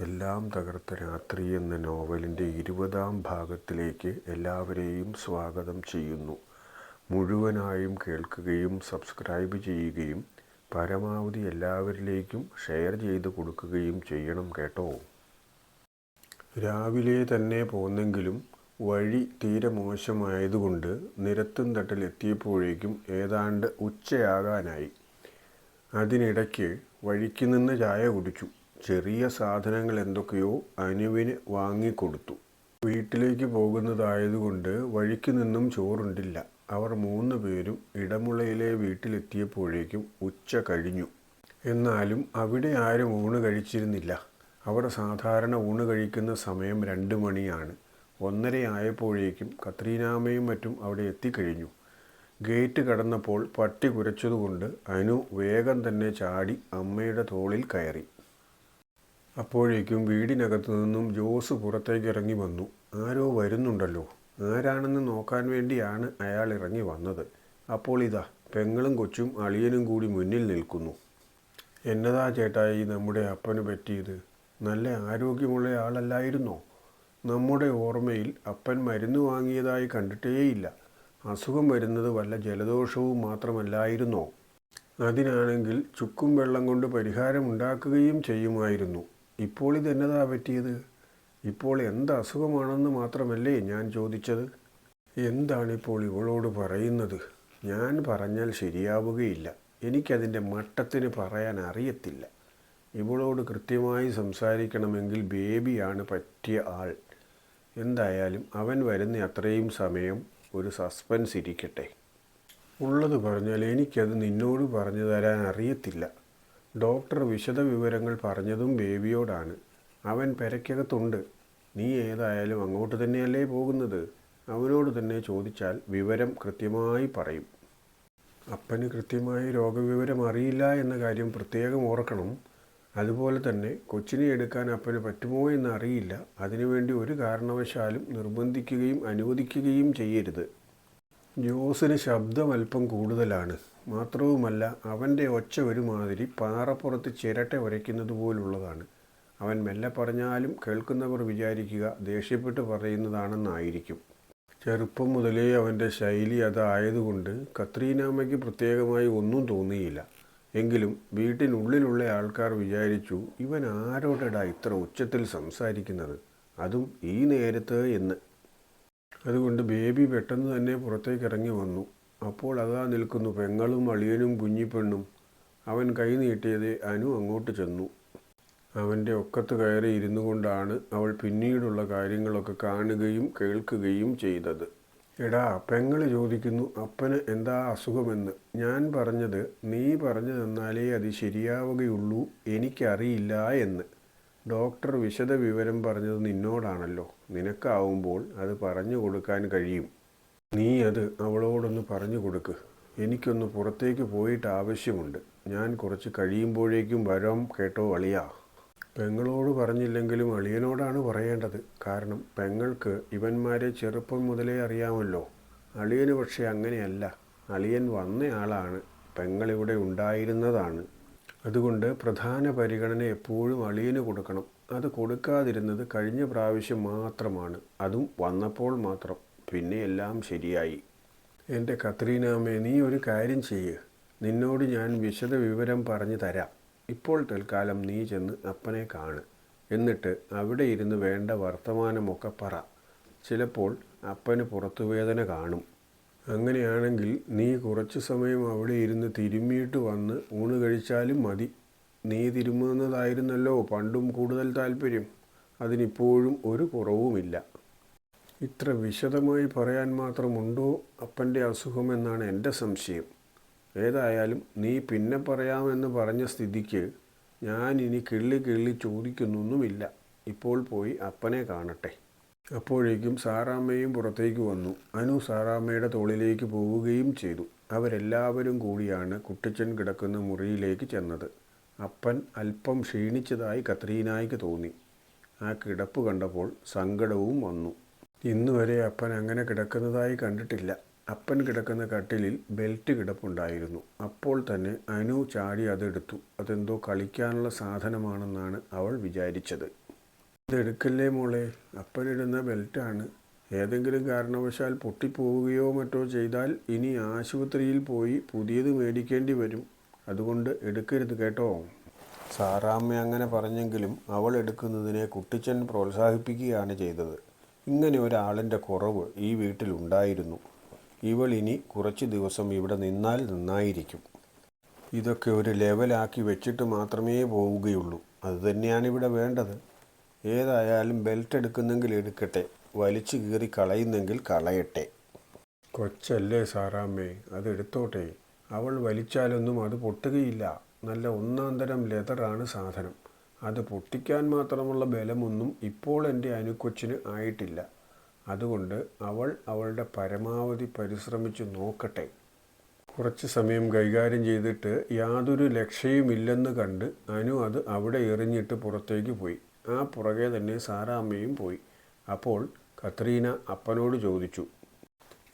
എല്ലാം തകർത്ത രാത്രി എന്ന നോവലിന്റെ ഇരുപതാം ഭാഗത്തിലേക്ക് എല്ലാവരെയും സ്വാഗതം ചെയ്യുന്നു. മുഴുവനായും കേൾക്കുകയും സബ്സ്ക്രൈബ് ചെയ്യുകയും പരമാവധി എല്ലാവരിലേക്കും ഷെയർ ചെയ്ത് കൊടുക്കുകയും ചെയ്യണം കേട്ടോ. രാവിലെ തന്നെ പോന്നെങ്കിലും വഴി തീരെ മോശമായതുകൊണ്ട് നിരത്തും തട്ടിൽ എത്തിയപ്പോഴേക്കും ഏതാണ്ട് ഉച്ചയാകാനായി. അതിനിടയ്ക്ക് വഴിക്ക് നിന്ന് ചായ കുടിച്ചു. ചെറിയ സാധനങ്ങൾ എന്തൊക്കെയോ അനുവിന് വാങ്ങിക്കൊടുത്തു. വീട്ടിലേക്ക് പോകുന്നതായതുകൊണ്ട് വഴിക്ക് നിന്നും ചോറുണ്ടില്ല. അവർ മൂന്ന് പേരും ഇടമുളയിലെ വീട്ടിലെത്തിയപ്പോഴേക്കും ഉച്ച കഴിഞ്ഞു. എന്നാലും അവിടെ ആരും ഊണ് കഴിച്ചിരുന്നില്ല. അവർ സാധാരണ ഊണ് കഴിക്കുന്ന സമയം രണ്ട് മണിയാണ്. ഒന്നരയായപ്പോഴേക്കും കത്രീനാമയും മറ്റും അവിടെ എത്തിക്കഴിഞ്ഞു. ഗേറ്റ് കടന്നപ്പോൾ പട്ടി കുരച്ചതുകൊണ്ട് അനു വേഗം തന്നെ ചാടി അമ്മയുടെ തോളിൽ കയറി. അപ്പോഴേക്കും വീടിനകത്തു നിന്നും ജോസ് പുറത്തേക്ക് ഇറങ്ങി വന്നു. ആരോ വരുന്നുണ്ടല്ലോ. ആരാണെന്ന് നോക്കാൻ വേണ്ടിയാണ് അയാൾ ഇറങ്ങി വന്നത്. അപ്പോൾ ഇതാ പെങ്ങളും കൊച്ചും അളിയനും കൂടി മുന്നിൽ നിൽക്കുന്നു. എന്നതാ ചേട്ടായി നമ്മുടെ അപ്പന് പറ്റിയത്? നല്ല ആരോഗ്യമുള്ള ആളല്ലായിരുന്നോ? നമ്മുടെ ഓർമ്മയിൽ അപ്പൻ മരുന്ന് വാങ്ങിയതായി കണ്ടിട്ടേയില്ല. അസുഖം വരുന്നത് വല്ല ജലദോഷവും മാത്രമല്ലായിരുന്നോ? അതിനാണെങ്കിൽ ചുക്കും വെള്ളം കൊണ്ട് പരിഹാരം ഉണ്ടാക്കുകയും ചെയ്യുമായിരുന്നു. ഇപ്പോൾ ഇതെന്നതാ പറ്റിയത്? ഇപ്പോൾ എന്ത് അസുഖമാണെന്ന് മാത്രമല്ലേ ഞാൻ ചോദിച്ചത്? എന്താണിപ്പോൾ ഇവളോട് പറയുന്നത്? ഞാൻ പറഞ്ഞാൽ ശരിയാവുകയില്ല. എനിക്കതിന്റെ മട്ടത്തിന് പറയാൻ അറിയത്തില്ല. ഇവളോട് കൃത്യമായി സംസാരിക്കണമെങ്കിൽ ബേബിയാണ് പറ്റിയ ആൾ. എന്തായാലും അവൻ വരുന്ന അത്രയും സമയം ഒരു സസ്പെൻസ് ഇരിക്കട്ടെ. ഉള്ളത് പറഞ്ഞാൽ എനിക്കത് നിന്നോട് പറഞ്ഞു തരാൻ അറിയത്തില്ല. ഡോക്ടർ വിശദവിവരങ്ങൾ പറഞ്ഞതും ബേബിയോടാണ്. അവൻ പെരയ്ക്കകത്തുണ്ട്. നീ ഏതായാലും അങ്ങോട്ട് തന്നെയല്ലേ പോകുന്നത്? അവനോട് തന്നെ ചോദിച്ചാൽ വിവരം കൃത്യമായി പറയും. അപ്പന് കൃത്യമായി രോഗവിവരം അറിയില്ല എന്ന കാര്യം പ്രത്യേകം ഓർക്കണം. അതുപോലെ തന്നെ കൊച്ചിനെ എടുക്കാൻ അപ്പന് പറ്റുമോ എന്ന് അറിയില്ല. അതിനുവേണ്ടി ഒരു കാരണവശാലും നിർബന്ധിക്കുകയും അനുവദിക്കുകയും ചെയ്യരുത്. ജോസിന് ശബ്ദം അല്പം കൂടുതലാണ്. മാത്രവുമല്ല അവന്റെ ഒച്ച ഒരുമാതിരി പാറപ്പുറത്ത് ചിരട്ട ഉരയ്ക്കുന്നത് പോലുള്ളതാണ്. അവൻ മെല്ലെ പറഞ്ഞാലും കേൾക്കുന്നവർ വിചാരിക്കുക ദേഷ്യപ്പെട്ട് പറയുന്നതാണെന്നായിരിക്കും. ചെറുപ്പം മുതലേ അവന്റെ ശൈലി അതായതുകൊണ്ട് കത്രീനാമയ്ക്ക് പ്രത്യേകമായി ഒന്നും തോന്നിയില്ല. എങ്കിലും വീട്ടിനുള്ളിലുള്ള ആൾക്കാർ വിചാരിച്ചു ഇവൻ ആരോടടാ ഇത്ര ഉച്ചത്തിൽ സംസാരിക്കുന്നത്? അതും ഈ നേരത്ത് എന്ന്. അതുകൊണ്ട് ബേബി പെട്ടെന്ന് തന്നെ പുറത്തേക്ക് ഇറങ്ങി വന്നു. അപ്പോൾ അതാ നിൽക്കുന്നു പെങ്ങളും അളിയനും കുഞ്ഞിപ്പെണ്ണും. അവൻ കൈ നീട്ടിയത് അനു അങ്ങോട്ട് ചെന്നു. അവന്റെ ഒക്കത്ത് കയറി ഇരുന്നു കൊണ്ടാണ് അവൾ പിന്നീടുള്ള കാര്യങ്ങളൊക്കെ കാണുകയും കേൾക്കുകയും ചെയ്തത്. എടാ പെങ്ങൾ ചോദിക്കുന്നു അപ്പന് എന്താ അസുഖമെന്ന്? ഞാൻ പറഞ്ഞത് നീ പറഞ്ഞു തന്നാലേ അത് ശരിയാവുകയുള്ളൂ എനിക്കറിയില്ല എന്ന്. ഡോക്ടർ വിശദ വിവരം പറഞ്ഞത് നിന്നോടാണല്ലോ. നിനക്കാവുമ്പോൾ അത് പറഞ്ഞു കൊടുക്കാൻ കഴിയും. നീ അത് അവളോടൊന്ന് പറഞ്ഞു കൊടുക്ക്. എനിക്കൊന്ന് പുറത്തേക്ക് പോയിട്ട് ആവശ്യമുണ്ട്. ഞാൻ കുറച്ച് കഴിയുമ്പോഴേക്കും വരാം കേട്ടോ അളിയാ. പെങ്ങളോട് പറഞ്ഞില്ലെങ്കിലും അളിയനോടാണ് പറയേണ്ടത്. കാരണം പെങ്ങൾക്ക് ഇവന്മാരെ ചെറുപ്പം മുതലേ അറിയാമല്ലോ. അളിയന് പക്ഷേ അങ്ങനെയല്ല. അളിയൻ വന്ന വന്നയാളാണ്. പെങ്ങളിവിടെ ഉണ്ടായിരുന്നതാണ്. അതുകൊണ്ട് പ്രധാന പരിഗണന എപ്പോഴും അളിയന് കൊടുക്കണം. അത് കൊടുക്കാതിരുന്നത് കഴിഞ്ഞ പ്രാവശ്യം മാത്രമാണ്. അതും വന്നപ്പോൾ മാത്രം. പിന്നെ എല്ലാം ശരിയായി. എന്റെ കത്രീനാമേ നീ ഒരു കാര്യം ചെയ്യുക നിന്നോട് ഞാൻ വിശദ വിവരം പറഞ്ഞു തരാം. ഇപ്പോൾ തൽക്കാലം നീ ചെന്ന് അപ്പനെ കാണ്. എന്നിട്ട് അവിടെ ഇരുന്ന് വേണ്ട വർത്തമാനമൊക്കെ പറ. ചിലപ്പോൾ അപ്പന് പുറത്തുവേദന കാണും. അങ്ങനെയാണെങ്കിൽ നീ കുറച്ച് സമയം അവിടെ ഇരുന്ന് തിരുമ്മിയിട്ട് വന്ന് ഊണ് കഴിച്ചാലും മതി. നീ തിരുമുന്നതായിരുന്നല്ലോ പണ്ടും കൂടുതൽ താല്പര്യം. അതിനിപ്പോഴും ഒരു കുറവുമില്ല. ഇത്ര വിശദമായി പറയാൻ മാത്രമുണ്ടോ? അപ്പന്റെ അസുഖമെന്നാണ് എന്റെ സംശയം. ഏതായാലും നീ പിന്നെ പറയാമെന്ന് പറഞ്ഞ സ്ഥിതിക്ക് ഞാൻ ഇനി കിള്ളി കിള്ളി ചോദിക്കുന്നൊന്നുമില്ല. ഇപ്പോൾ പോയി അപ്പനെ കാണട്ടെ. അപ്പോഴേക്കും സാറാമ്മയും പുറത്തേക്ക് വന്നു. അനു സാറാമ്മയുടെ തോളിലേക്ക് പോവുകയും ചെയ്തു. അവരെല്ലാവരും കൂടിയാണ് കുട്ടിച്ചൻ കിടക്കുന്ന മുറിയിലേക്ക് ചെന്നത്. അപ്പൻ അല്പം ക്ഷീണിച്ചതായി കത്രീനായിക്ക് തോന്നി. ആ കിടപ്പ് കണ്ടപ്പോൾ സങ്കടവും വന്നു. ഇന്നുവരെ അപ്പൻ അങ്ങനെ കിടക്കുന്നതായി കണ്ടിട്ടില്ല. അപ്പൻ കിടക്കുന്ന കട്ടിലിൽ ബെൽറ്റ് കിടപ്പുണ്ടായിരുന്നു. അപ്പോൾ തന്നെ അനു ചാടി അതെടുത്തു. അതെന്തോ കളിക്കാനുള്ള സാധനമാണെന്നാണ് അവൾ വിചാരിച്ചത്. ഇതെടുക്കല്ലേ മോളെ? അപ്പനിടുന്ന ബെൽറ്റാണ്. ഏതെങ്കിലും കാരണവശാൽ പൊട്ടിപ്പോവുകയോ മറ്റോ ചെയ്താൽ ഇനി ആശുപത്രിയിൽ പോയി പുതിയത് മേടിക്കേണ്ടി വരും. അതുകൊണ്ട് എടുക്കരുത് കേട്ടോ. സാറാമ്മ അങ്ങനെ പറഞ്ഞെങ്കിലും അവൾ എടുക്കുന്നതിനെ കുട്ടിച്ചൻ പ്രോത്സാഹിപ്പിക്കുകയാണ് ചെയ്തത്. ഇങ്ങനെ ഒരാളിന്റെ കുറവ് ഈ വീട്ടിലുണ്ടായിരുന്നു. ഇവൾ ഇനി കുറച്ച് ദിവസം ഇവിടെ നിന്നാൽ നന്നായിരിക്കും. ഇതൊക്കെ ഒരു ലെവലാക്കി വെച്ചിട്ട് മാത്രമേ പോവുകയുള്ളൂ. അതുതന്നെയാണ് ഇവിടെ വേണ്ടത്. ഏതായാലും ബെൽറ്റ് എടുക്കുന്നെങ്കിൽ എടുക്കട്ടെ. വലിച്ചു കീറി കളയുന്നെങ്കിൽ കളയട്ടെ. കൊച്ചല്ലേ സാറാമ്മേ അതെടുത്തോട്ടെ അവൾ വലിച്ചാലൊന്നും അത് പൊട്ടുകയില്ല. നല്ല ഒന്നാം തരം ലെതറാണ് സാധനം. അത് പൊട്ടിക്കാൻ മാത്രമുള്ള ബലമൊന്നും ഇപ്പോൾ എന്റെ അനുക്കൊച്ചിന് ആയിട്ടില്ല. അതുകൊണ്ട് അവൾ അവളുടെ പരമാവധി പരിശ്രമിച്ചു നോക്കട്ടെ. കുറച്ച് സമയം കൈകാര്യം ചെയ്തിട്ട് യാതൊരു ലക്ഷ്യയുമില്ലെന്ന് കണ്ട് അനു അത് അവിടെ എറിഞ്ഞിട്ട് പുറത്തേക്ക് പോയി. ആ പുറകെ തന്നെ സാറാമ്മയും പോയി. അപ്പോൾ കത്രീന അപ്പനോട് ചോദിച്ചു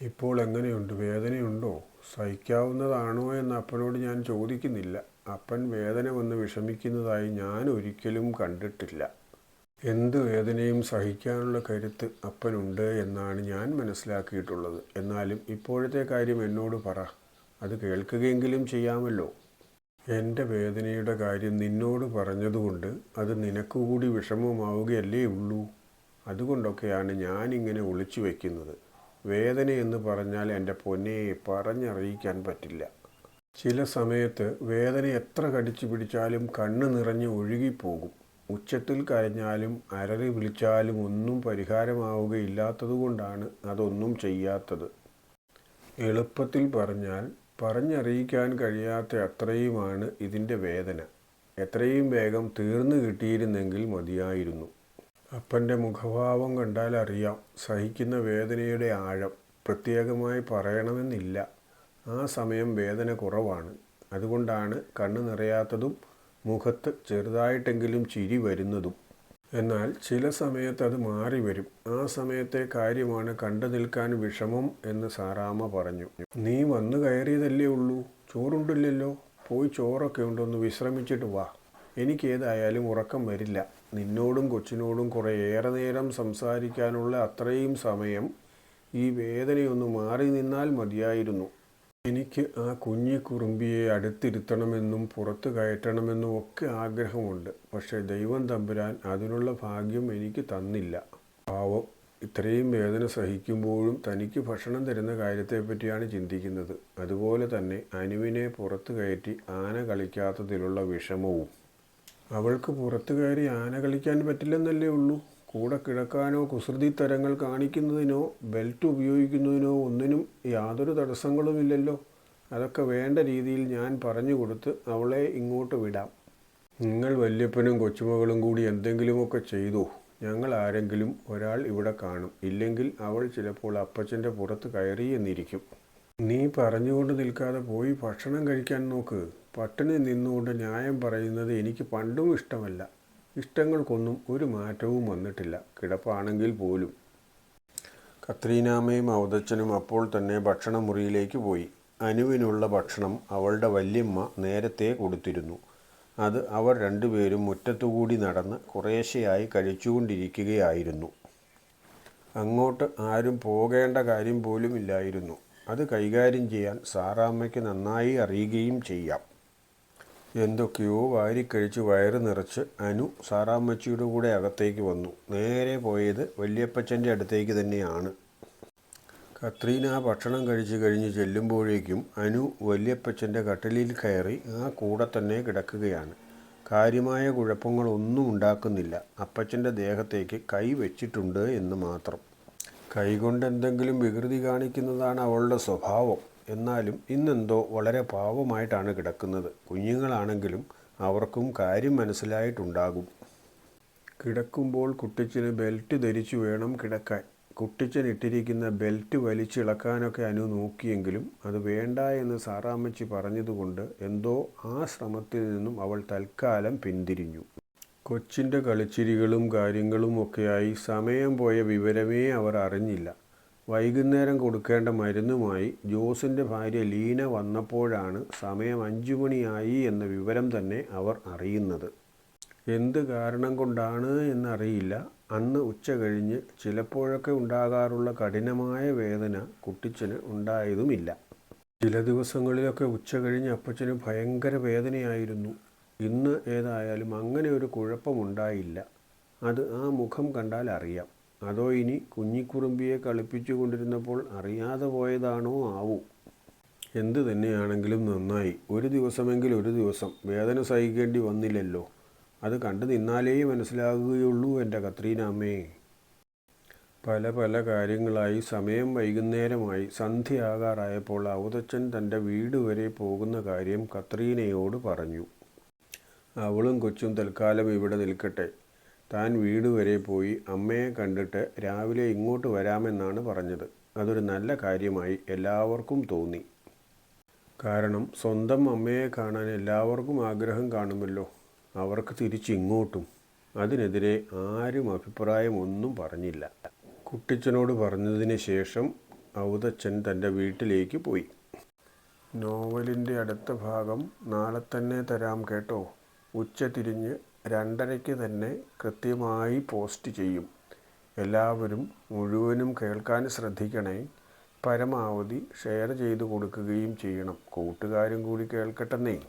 ഇപ്പോൾ എങ്ങനെയുണ്ട്? വേദനയുണ്ടോ? സഹിക്കാവുന്നതാണോ? എന്ന് അപ്പനോട് ഞാൻ ചോദിക്കുന്നില്ല. അപ്പൻ വേദന വന്ന് വിഷമിക്കുന്നതായി ഞാൻ ഒരിക്കലും കണ്ടിട്ടില്ല. എന്ത് വേദനയും സഹിക്കാനുള്ള കരുത്ത് അപ്പനുണ്ട് എന്നാണ് ഞാൻ മനസ്സിലാക്കിയിട്ടുള്ളത്. എന്നാലും ഇപ്പോഴത്തെ കാര്യം എന്നോട് പറ. അത് കേൾക്കുകയെങ്കിലും ചെയ്യാമല്ലോ. എന്റെ വേദനയുടെ കാര്യം നിന്നോട് പറഞ്ഞതുകൊണ്ട് അത് നിനക്കുകൂടി വിഷമമാവുകയല്ലേ ഉള്ളൂ. അതുകൊണ്ടൊക്കെയാണ് ഞാനിങ്ങനെ ഒളിച്ചു വയ്ക്കുന്നത് വേദന എന്ന് പറഞ്ഞാൽ എന്റെ പൊന്നയെ പറഞ്ഞറിയിക്കാൻ പറ്റില്ല. ചില സമയത്ത് വേദന എത്ര കടിച്ചു പിടിച്ചാലും കണ്ണ് നിറഞ്ഞ് ഒഴുകിപ്പോകും. ഉച്ചത്തിൽ കരഞ്ഞാലും അരറി വിളിച്ചാലും ഒന്നും പരിഹാരമാവുകയില്ലാത്തതുകൊണ്ടാണ് അതൊന്നും ചെയ്യാത്തത്. എളുപ്പത്തിൽ പറഞ്ഞാൽ പറഞ്ഞറിയിക്കാൻ കഴിയാത്ത അത്രയുമാണ് ഇതിന്റെ വേദന. എത്രയും വേഗം തീർന്നു കിട്ടിയിരുന്നെങ്കിൽ മതിയായിരുന്നു. അപ്പന്റെ മുഖഭാവം കണ്ടാൽ അറിയാം സഹിക്കുന്ന വേദനയുടെ ആഴം. പ്രത്യേകമായി പറയണമെന്നില്ല. ആ സമയം വേദന കുറവാണ്. അതുകൊണ്ടാണ് കണ്ണ് നിറയാത്തതും മുഖത്ത് ചെറുതായിട്ടെങ്കിലും ചിരി വരുന്നതും. എന്നാൽ ചില സമയത്ത് അത് മാറി വരും. ആ സമയത്തെ കാര്യമാണ് കണ്ടു നിൽക്കാൻ വിഷമം എന്ന് സാറാമ്മ പറഞ്ഞു. നീ വന്നു കയറിയതല്ലേ ഉള്ളൂ. ചോറുണ്ടില്ലല്ലോ. പോയി ചോറൊക്കെ ഉണ്ടൊന്ന് വിശ്രമിച്ചിട്ട് വാ. എനിക്കേതായാലും ഉറക്കം വരില്ല. നിന്നോടും കൊച്ചിനോടും കുറേ ഏറെ നേരം സംസാരിക്കാനുള്ള അത്രയും സമയം ഈ വേദനയൊന്ന് മാറി നിന്നാൽ മതിയായിരുന്നു. എനിക്ക് ആ കുഞ്ഞി കുറുമ്പിയെ അടുത്തിരുത്തണമെന്നും പുറത്ത് കയറ്റണമെന്നും ഒക്കെ ആഗ്രഹമുണ്ട്. പക്ഷേ ദൈവം തമ്പുരാൻ അതിനുള്ള ഭാഗ്യം എനിക്ക് തന്നില്ല. പാവം ഇത്രയും വേദന സഹിക്കുമ്പോഴും തനിക്ക് ഭക്ഷണം തരുന്ന കാര്യത്തെപ്പറ്റിയാണ് ചിന്തിക്കുന്നത്. അതുപോലെ തന്നെ അനുവിനെ പുറത്തു കയറ്റി ആന കളിക്കാത്തതിലുള്ള വിഷമവും. അവൾക്ക് പുറത്തു കയറി ആന കളിക്കാൻ പറ്റില്ലെന്നല്ലേ ഉള്ളൂ. കൂടെ കിടക്കാനോ കുസൃതി തരങ്ങൾ കാണിക്കുന്നതിനോ ബെൽറ്റ് ഉപയോഗിക്കുന്നതിനോ ഒന്നിനും യാതൊരു തടസ്സങ്ങളുമില്ലല്ലോ. അതൊക്കെ വേണ്ട രീതിയിൽ ഞാൻ പറഞ്ഞു കൊടുത്ത് അവളെ ഇങ്ങോട്ട് വിടാം. നിങ്ങൾ വല്യപ്പനും കൊച്ചുമകളും കൂടി എന്തെങ്കിലുമൊക്കെ ചെയ്തു. ഞങ്ങൾ ആരെങ്കിലും ഒരാൾ ഇവിടെ കാണും. ഇല്ലെങ്കിൽ അവൾ ചിലപ്പോൾ അപ്പച്ചന്റെ പുറത്ത് കയറി എന്നിരിക്കും. നീ പറഞ്ഞുകൊണ്ട് നിൽക്കാതെ പോയി ഭക്ഷണം കഴിക്കാൻ നോക്ക്. പട്ടിണി നിന്നുകൊണ്ട് ന്യായം പറയുന്നത് എനിക്ക് പണ്ടും ഇഷ്ടമല്ല. ഇഷ്ടങ്ങൾക്കൊന്നും ഒരു മാറ്റവും വന്നിട്ടില്ല. കിടപ്പാണെങ്കിൽ പോലും. കത്രീനാമയും അവതച്ചനും അപ്പോൾ തന്നെ ഭക്ഷണമുറിയിലേക്ക് പോയി. അനുവിനുള്ള ഭക്ഷണം അവളുടെ വല്യമ്മ നേരത്തെ കൊടുത്തിരുന്നു. അത് അവർ രണ്ടുപേരും മുറ്റത്തുകൂടി നടന്ന് കുറേശ്ശെയായി കഴിച്ചുകൊണ്ടിരിക്കുകയായിരുന്നു. അങ്ങോട്ട് ആരും പോകേണ്ട കാര്യം പോലും ഇല്ലായിരുന്നു. അത് കൈകാര്യം ചെയ്യാൻ സാറാമ്മയ്ക്ക് നന്നായി അറിയുകയും ചെയ്യാം. എന്തൊക്കെയോ വാരിക്കഴിച്ച് വയറ് നിറച്ച് അനു സാറാമ്മച്ചിയുടെ കൂടെ അകത്തേക്ക് വന്നു. നേരെ പോയത് വല്യപ്പച്ചന്റെ അടുത്തേക്ക് തന്നെയാണ്. കത്രീന ഭക്ഷണം കഴിച്ച് കഴിഞ്ഞ് ചെല്ലുമ്പോഴേക്കും അനു വല്യപ്പച്ചന്റെ കട്ടിലിൽ കയറി ആ കൂടെ തന്നെ കിടക്കുകയാണ്. കാര്യമായ കുഴപ്പങ്ങളൊന്നും ഉണ്ടാക്കുന്നില്ല. അപ്പച്ചന്റെ ദേഹത്തേക്ക് കൈ വെച്ചിട്ടുണ്ട് എന്ന് മാത്രം. കൈകൊണ്ട് എന്തെങ്കിലും വികൃതി കാണിക്കുന്നതാണ് അവളുടെ സ്വഭാവം. എന്നാലും ഇന്നെന്തോ വളരെ പാവമായിട്ടാണ് കിടക്കുന്നത്. കുഞ്ഞുങ്ങളാണെങ്കിലും അവർക്കും കാര്യം മനസ്സിലായിട്ടുണ്ടാകും. കിടക്കുമ്പോൾ കുട്ടിച്ചന് ബെൽറ്റ് ധരിച്ചു വേണം കിടക്കാൻ. കുട്ടിച്ചൻ ഇട്ടിരിക്കുന്ന ബെൽറ്റ് വലിച്ചിളക്കാനൊക്കെ അനു നോക്കിയെങ്കിലും അത് വേണ്ട എന്ന് സാറാമ്മച്ചി പറഞ്ഞതുകൊണ്ട് എന്തോ ആ ശ്രമത്തിൽ നിന്നും അവൾ തൽക്കാലം പിന്തിരിഞ്ഞു. കൊച്ചിന്റെ കളിച്ചിരികളും കാര്യങ്ങളും ഒക്കെയായി സമയം പോയ വിവരമേ അവർ അറിഞ്ഞില്ല. വൈകുന്നേരം കൊടുക്കേണ്ട മരുന്നുമായി ജോസിന്റെ ഭാര്യ ലീന വന്നപ്പോഴാണ് സമയം അഞ്ചു മണിയായി എന്ന വിവരം തന്നെ അവർ അറിയുന്നത്. എന്ത് കാരണം കൊണ്ടാണ് എന്നറിയില്ല. അന്ന് ഉച്ച കഴിഞ്ഞ് ചിലപ്പോഴൊക്കെ ഉണ്ടാകാറുള്ള കഠിനമായ വേദന കുട്ടിച്ചന് ഉണ്ടായതുമില്ല. ചില ദിവസങ്ങളിലൊക്കെ ഉച്ച കഴിഞ്ഞ് അപ്പച്ചന് ഭയങ്കര വേദനയായിരുന്നു. ഇന്ന് ഏതായാലും അങ്ങനെ ഒരു കുഴപ്പമുണ്ടായില്ല. അത് ആ മുഖം കണ്ടാൽ അറിയാം. അതോ ഇനി കുഞ്ഞിക്കുറുമ്പിയെ കളിപ്പിച്ചു കൊണ്ടിരുന്നപ്പോൾ അറിയാതെ പോയതാണോ? ആവൂ. എന്തു തന്നെയാണെങ്കിലും നന്നായി. ഒരു ദിവസമെങ്കിൽ ഒരു ദിവസം. വേദന സഹിക്കേണ്ടി വന്നില്ലല്ലോ. അത് കണ്ടു നിന്നാലേ മനസ്സിലാകുകയുള്ളൂ എന്റെ കത്രീനാമ്മേ പല പല കാര്യങ്ങളായി സമയം വൈകുന്നേരമായി സന്ധ്യയാകാറായപ്പോൾ അവതച്ചൻ തന്റെ വീട് വരെ പോകുന്ന കാര്യം കത്രീനയോട് പറഞ്ഞു. അവളും കൊച്ചും തൽക്കാലം ഇവിടെ നിൽക്കട്ടെ. താൻ വീട് വരെ പോയി അമ്മയെ കണ്ടിട്ട് രാവിലെ ഇങ്ങോട്ട് വരാമെന്നാണ് പറഞ്ഞത്. അതൊരു നല്ല കാര്യമായി എല്ലാവർക്കും തോന്നി. കാരണം സ്വന്തം അമ്മയെ കാണാൻ എല്ലാവർക്കും ആഗ്രഹം കാണുമല്ലോ. അവർക്ക് തിരിച്ചിങ്ങോട്ടും. അതിനെതിരെ ആരും അഭിപ്രായമൊന്നും പറഞ്ഞില്ല. കുട്ടിച്ചനോട് പറഞ്ഞതിന് ശേഷം ഔതച്ചൻ തന്റെ വീട്ടിലേക്ക് പോയി. നോവലിന്റെ അടുത്ത ഭാഗം നാളെ തന്നെ തരാം കേട്ടോ. ഉച്ച തിരിഞ്ഞ് രണ്ടരയ്ക്ക് തന്നെ കൃത്യമായി പോസ്റ്റ് ചെയ്യും. എല്ലാവരും മുഴുവനും കേൾക്കാൻ ശ്രദ്ധിക്കണേ. പരമാവധി ഷെയർ ചെയ്ത് കൊടുക്കുകയും ചെയ്യണം. കൂട്ടുകാരും കൂടി കേൾക്കട്ടെന്നേ.